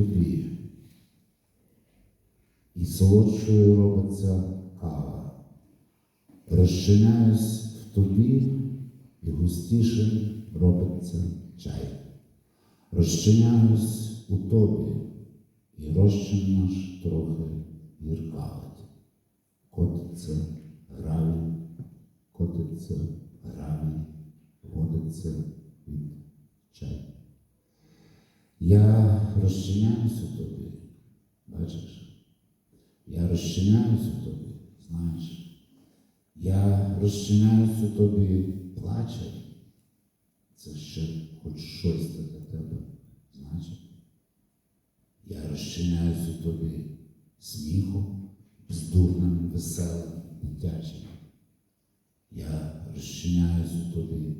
тобі. І солодшою робиться кава. Розчиняюсь в тобі, і густішим робиться чай. Розчиняюсь у тобі, і розчин наш трохи гіркавить. Котиться гравій, котиться гравій, водиться від чай. Я розчиняюсь бачиш? Я розчиняюсь у тобі, знаєш. Я розчиняюсь у тобі плаче. Це ще хоч щось для тебе значить. Я розчиняюсь у тобі сміхом, бездурним, веселим, дитячим. Я розчиняюсь у тобі